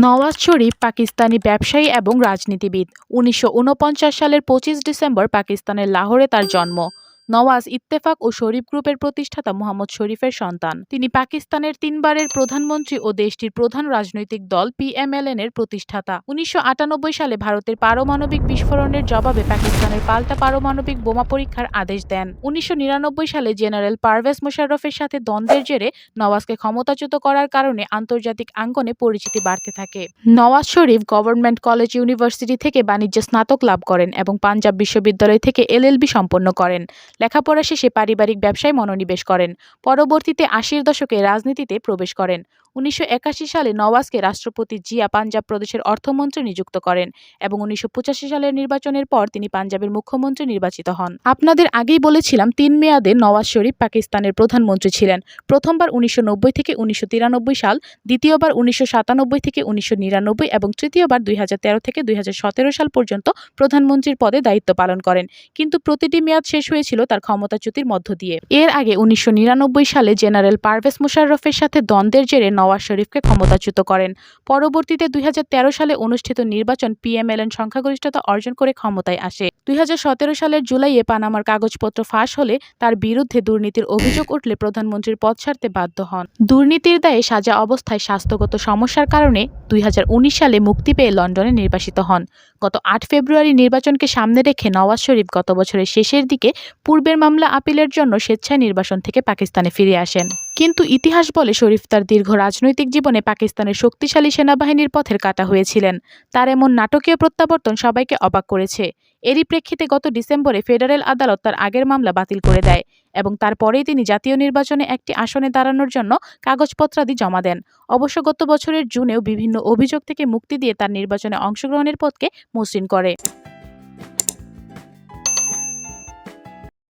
নওয়াজ শরীফ পাকিস্তানি ব্যবসায়ী এবং রাজনীতিবিদ। উনিশশো ঊনপঞ্চাশ সালের পঁচিশ ডিসেম্বর পাকিস্তানের লাহোরে তার জন্ম। নওয়াজ ইত্তেফাক ও শরীফ গ্রুপের প্রতিষ্ঠাতা মোহাম্মদ শরীফের সন্তান। তিনি পাকিস্তানের তিনবারের প্রধানমন্ত্রী ও দেশটির প্রধান রাজনৈতিক দল পিএমএলএন এর প্রতিষ্ঠাতা। উনিশশো আটানব্বই সালে ভারতের পারমাণবিক বিস্ফোরণের জবাবে পাকিস্তানের পাল্টা পারমাণবিক বোমা পরীক্ষার আদেশ দেন। উনিশশো নিরানব্বই সালে জেনারেল পারভেজ মোশাররফের সাথে দ্বন্দ্বের জেরে নওয়াজকে ক্ষমতাচ্যুত করার কারণে আন্তর্জাতিক আঙ্গনে পরিচিতি বাড়তে থাকে। Nawaz Sharif Government College University থেকে বাণিজ্যে স্নাতক লাভ করেন এবং পাঞ্জাব বিশ্ববিদ্যালয় থেকে এলএলবি সম্পন্ন করেন। লেখাপড়া শেষে পারিবারিক ব্যবসায় মনোনিবেশ করেন। পরবর্তীতে আশির দশকে রাজনীতিতে প্রবেশ করেন। উনিশশো একাশি সালে নওয়াজকে রাষ্ট্রপতি জিয়া পাঞ্জাব প্রদেশের অর্থমন্ত্রী নিযুক্ত করেন এবং উনিশশো পঁচাশি সালের নির্বাচনের পর তিনি পাঞ্জাবের মুখ্যমন্ত্রী নির্বাচিত হন। আপনাদের আগেই বলেছিলাম, তিন মেয়াদে নওয়াজ শরীফ পাকিস্তানের প্রধানমন্ত্রী ছিলেন। প্রথমবার উনিশশো নব্বই থেকে উনিশশো তিরানব্বই সাল, দ্বিতীয়বার উনিশশো সাতানব্বই থেকে উনিশশো নিরানব্বই এবং তৃতীয়বার দুই হাজার তেরো থেকে দুই হাজার সতেরো সাল পর্যন্ত প্রধানমন্ত্রীর পদে দায়িত্ব পালন করেন। কিন্তু প্রতিটি মেয়াদ শেষ হয়েছিল তার ক্ষমতাচ্যুতির মধ্য দিয়ে। এর আগে উনিশশো নিরানব্বই সালে জেনারেল পারভেজ মুশাররফের সাথে দ্বন্দ্বের জেরে নওয়াজ শরীফকে ক্ষমতাচ্যুত করেন। পরবর্তীতে দুই হাজার তেরো সালে অনুষ্ঠিত নির্বাচন পিএমএলএন সংখ্যাগরিষ্ঠতা অর্জন করে ক্ষমতায় আসে। দুই হাজার সতেরো সালের জুলাইয়ে পানামার কাগজপত্র ফাঁস হলে তার বিরুদ্ধে দুর্নীতির অভিযোগ উঠলে প্রধানমন্ত্রীর পদ ছাড়তে বাধ্য হন। দুর্নীতির দায়ে সাজা অবস্থায় স্বাস্থ্যগত সমস্যার কারণে দুই হাজার উনিশ সালে মুক্তি পেয়ে লন্ডনে নির্বাসিত হন। গত আট ফেব্রুয়ারি নির্বাচনকে সামনে রেখে নওয়াজ শরীফ গত বছরের শেষের দিকে পূর্বের মামলা আপিলের জন্য স্বেচ্ছায় নির্বাসন থেকে পাকিস্তানে ফিরে আসেন। কিন্তু ইতিহাস বলে শরীফ তার দীর্ঘ রাজনৈতিক জীবনে পাকিস্তানের শক্তিশালী সেনাবাহিনীর পথের কাটা হয়েছিলেন। তার এমন নাটকীয় প্রত্যাবর্তন সবাইকে অবাক করেছে। এরই প্রেক্ষিতে গত ডিসেম্বরে ফেডারেল আদালত তার আগের মামলা বাতিল করে দেয় এবং তারপরেই তিনি জাতীয় নির্বাচনে একটি আসনে দাঁড়ানোর জন্য কাগজপত্রাদি জমা দেন। অবশ্য গত বছরের জুনেও বিভিন্ন অভিযোগ থেকে মুক্তি দিয়ে তার নির্বাচনে অংশগ্রহণের পথকে মসৃণ করে।